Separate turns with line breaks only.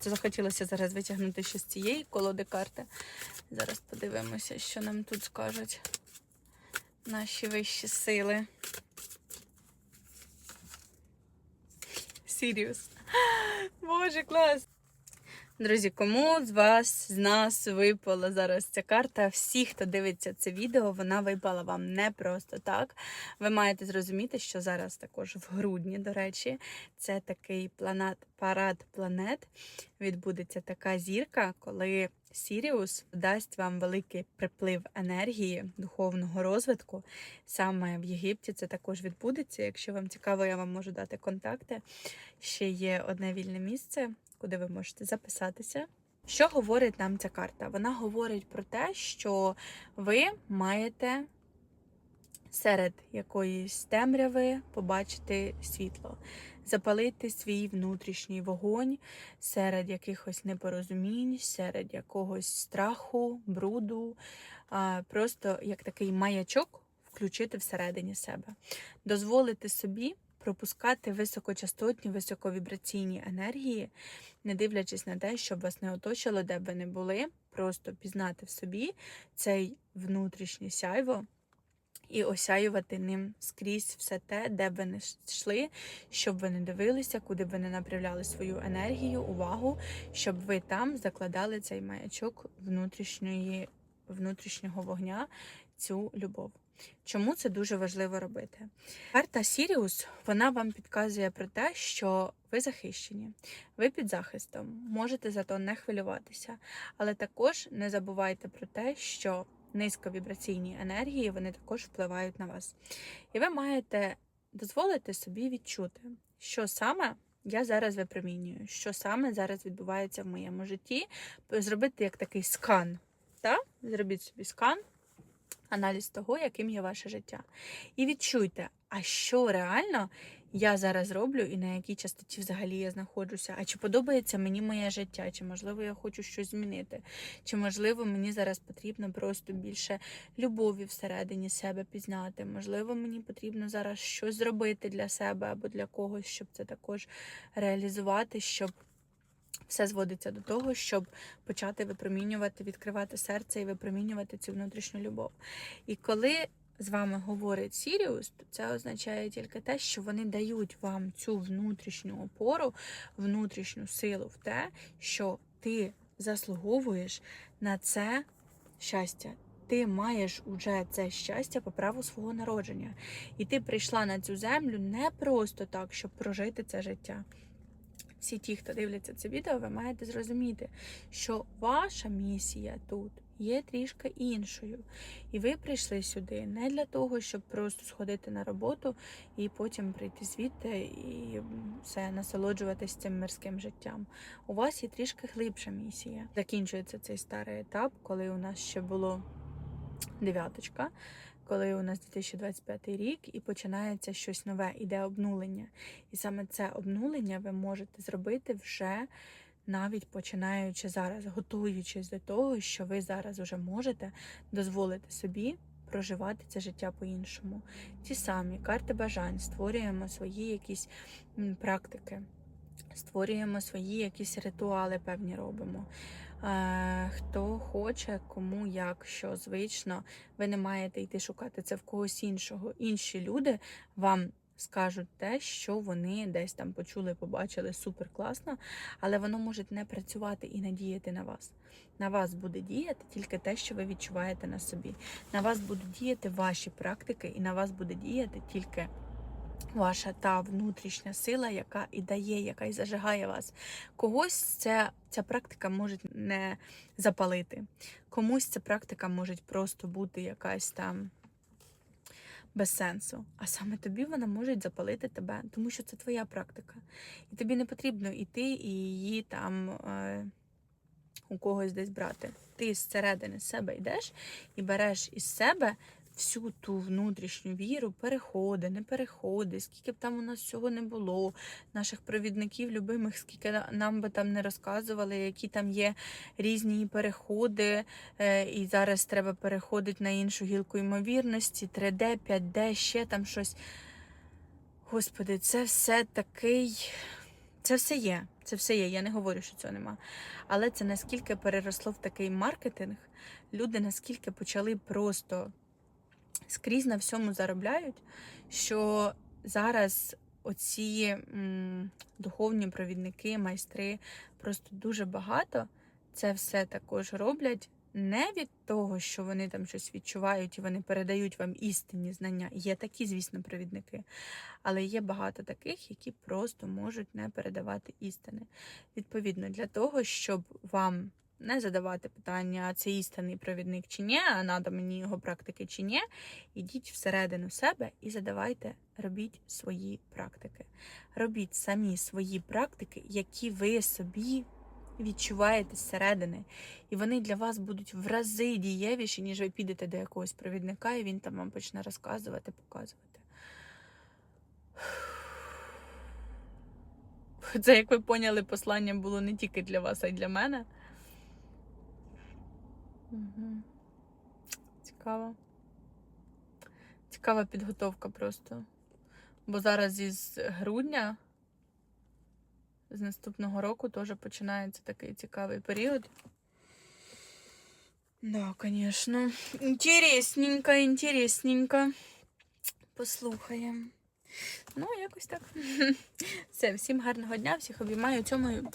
Це захотілося зараз витягнути ще з цієї колоди карти. Зараз подивимося, що нам тут скажуть наші вищі сили. Сіріус. Боже, клас! Друзі, кому з вас, з нас випала зараз ця карта? Всі, хто дивиться це відео, вона випала вам не просто так. Ви маєте зрозуміти, що зараз також в грудні, до речі, це такий планет, парад планет. Відбудеться така зірка, коли Сіріус дасть вам великий приплив енергії, духовного розвитку. Саме в Єгипті це також відбудеться. Якщо вам цікаво, я вам можу дати контакти. Ще є одне вільне місце, куди ви можете записатися. Що говорить нам ця карта? Вона говорить про те, що ви маєте серед якоїсь темряви побачити світло, запалити свій внутрішній вогонь серед якихось непорозумінь, серед якогось страху, бруду, просто як такий маячок включити всередині себе, дозволити собі пропускати високочастотні, високовібраційні енергії, не дивлячись на те, щоб вас не оточило, де б ви не були, просто пізнати в собі цей внутрішнє сяйво. І осяювати ним скрізь все те, де б ви не йшли, щоб ви не дивилися, куди б ви не направляли свою енергію, увагу, щоб ви там закладали цей маячок внутрішньої, внутрішнього вогня, цю любов. Чому це дуже важливо робити? Карта Сіріус вона вам підказує про те, що ви захищені, ви під захистом, можете за то не хвилюватися, але також не забувайте про те, що низьковібраційні енергії вони також впливають на вас. І ви маєте дозволити собі відчути, що саме я зараз випромінюю, що саме зараз відбувається в моєму житті, зробити як такий скан. Так? Зробіть собі скан аналіз того, яким є ваше життя. І відчуйте, а що реально я зараз роблю і на якій частоті взагалі я знаходжуся. А чи подобається мені моє життя? Чи можливо я хочу щось змінити? Чи можливо мені зараз потрібно просто більше любові всередині себе пізнати? Можливо, мені потрібно зараз щось зробити для себе або для когось, щоб це також реалізувати, щоб. Все зводиться до того, щоб почати випромінювати, відкривати серце і випромінювати цю внутрішню любов. І коли з вами говорить Сіріус, то це означає тільки те, що вони дають вам цю внутрішню опору, внутрішню силу в те, що ти заслуговуєш на це щастя. Ти маєш уже це щастя по праву свого народження. І ти прийшла на цю землю не просто так, щоб прожити це життя. Всі ті, хто дивляться це відео, ви маєте зрозуміти, що ваша місія тут є трішки іншою. І ви прийшли сюди не для того, щоб просто сходити на роботу і потім прийти звідти і все насолоджуватись цим мирським життям. У вас є трішки глибша місія. Закінчується цей старий етап, коли у нас ще було дев'яточка. Коли у нас 2025 рік і починається щось нове, іде обнулення. І саме це обнулення ви можете зробити вже навіть починаючи зараз, готуючись до того, що ви зараз вже можете дозволити собі проживати це життя по-іншому. Ті самі карти бажань, створюємо свої якісь практики, створюємо свої якісь ритуали, певні робимо. Е, Хто хоче, кому як, що звично, ви не маєте йти шукати це в когось іншого. Інші люди вам скажуть те, що вони десь там почули, побачили супер класно, але воно може не працювати і не діяти на вас. На вас буде діяти тільки те, що ви відчуваєте на собі. На вас будуть діяти ваші практики, і на вас буде діяти тільки. Ваша та внутрішня сила, яка і дає, яка і зажигає вас. Когось ця, ця практика може не запалити, комусь ця практика може просто бути якась там без сенсу. А саме тобі вона може запалити тебе, тому що це твоя практика. І тобі не потрібно йти і її там е, у когось десь брати. Ти зсередини себе йдеш і береш із себе всю ту внутрішню віру, переходи, не переходи, скільки б там у нас всього не було, наших провідників, любимих, скільки нам би там не розказували, які там є різні переходи, е, і зараз треба переходити на іншу гілку ймовірності, 3D, 5D, ще там щось. Господи, це все такий Це все є, це все є. Я не говорю, що цього нема. Але це наскільки переросло в такий маркетинг, люди наскільки почали просто скрізь на всьому заробляють, що зараз оці м, духовні провідники, майстри просто дуже багато це все також роблять. Не від того, що вони там щось відчувають і вони передають вам істинні знання. Є такі, звісно, провідники, але є багато таких, які просто можуть не передавати істини. Відповідно, для того, щоб вам не задавати питання, це істинний провідник чи ні, а надо мені його практики чи ні, ідіть всередину себе і задавайте, робіть свої практики. Робіть самі свої практики, які ви собі відчуваєте зсередини. І вони для вас будуть в рази дієвіші, ніж ви підете до якогось провідника, і він там вам почне розказувати, показувати. Це, як ви поняли, послання було не тільки для вас, а й для мене. Цікаво. Цікава підготовка просто. Бо зараз із грудня, з наступного року, теж починається такий цікавий період. Да, звісно. Інтересненько, інтересненько. Послухаємо. Ну, якось так. Все, всім гарного дня, всіх обіймаю, цьомаю.